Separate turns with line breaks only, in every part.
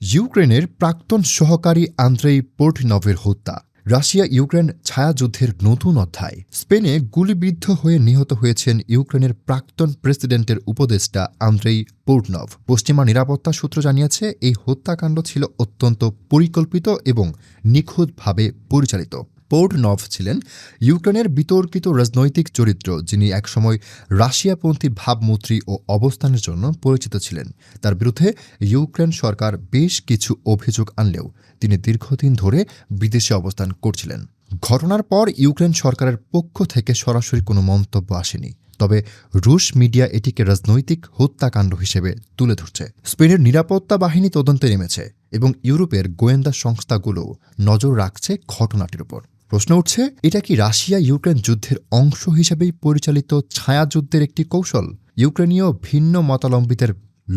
ইউক্রেনের প্রাক্তন সহকারী আন্দ্রেই পোর্টনভের হত্যা, রাশিয়া ইউক্রেন ছায়াযুদ্ধের নতুন অধ্যায়। স্পেনে গুলিবিদ্ধ হয়ে নিহত হয়েছেন ইউক্রেনের প্রাক্তন প্রেসিডেন্টের উপদেষ্টা আন্দ্রেই পোর্টনভ। পশ্চিমা নিরাপত্তা সূত্র জানিয়েছে, এই হত্যাকাণ্ড ছিল অত্যন্ত পরিকল্পিত এবং নিখুঁতভাবে পরিচালিত। পোর্টনভ ছিলেন ইউক্রেনের বিতর্কিত রাজনৈতিক চরিত্র, যিনি একসময় রাশিয়াপন্থী ভাবমূর্তি ও অবস্থানের জন্য পরিচিত ছিলেন। তার বিরুদ্ধে ইউক্রেন সরকার বেশ কিছু অভিযোগ আনলেও তিনি দীর্ঘদিন ধরে বিদেশে অবস্থান করছিলেন। ঘটনার পর ইউক্রেন সরকারের পক্ষ থেকে সরাসরি কোনো মন্তব্য আসেনি। তবে রুশ মিডিয়া এটিকে রাজনৈতিক হত্যাকাণ্ড হিসেবে তুলে ধরছে। স্পেনের নিরাপত্তা বাহিনী তদন্তে নেমেছে এবং ইউরোপের গোয়েন্দা সংস্থাগুলো নজর রাখছে ঘটনাটির উপর। প্রশ্ন উঠছে, এটা কি রাশিয়া ইউক্রেন যুদ্ধের অংশ হিসেবেই পরিচালিত ছায়াযুদ্ধের একটি কৌশল? ইউক্রেনীয় ভিন্ন মতালম্বিতের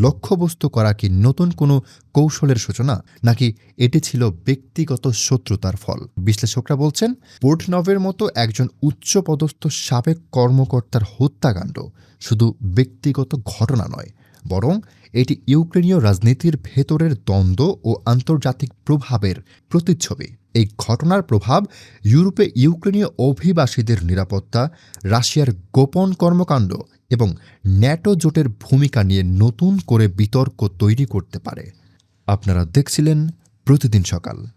লক্ষ্যবস্তু করা কি নতুন কোনো কৌশলের সূচনা? নাকি এটি ছিল ব্যক্তিগত শত্রুতার ফল? বিশ্লেষকরা বলছেন পোর্টনভের মতো একজন উচ্চপদস্থ সাবেক কর্মকর্তার হত্যাকাণ্ড শুধু ব্যক্তিগত ঘটনা নয়, বরং এটি ইউক্রেনীয় রাজনীতির ভেতরের দ্বন্দ্ব ও আন্তর্জাতিক প্রভাবের প্রতিচ্ছবি। এই ঘটনার প্রভাব ইউরোপে ইউক্রেনীয় অভিবাসীদের নিরাপত্তা, রাশিয়ার গোপন কর্মকাণ্ড এবং ন্যাটো জোটের ভূমিকা নিয়ে নতুন করে বিতর্ক তৈরি করতে পারে। আপনারা দেখছিলেন প্রতিদিন সকাল।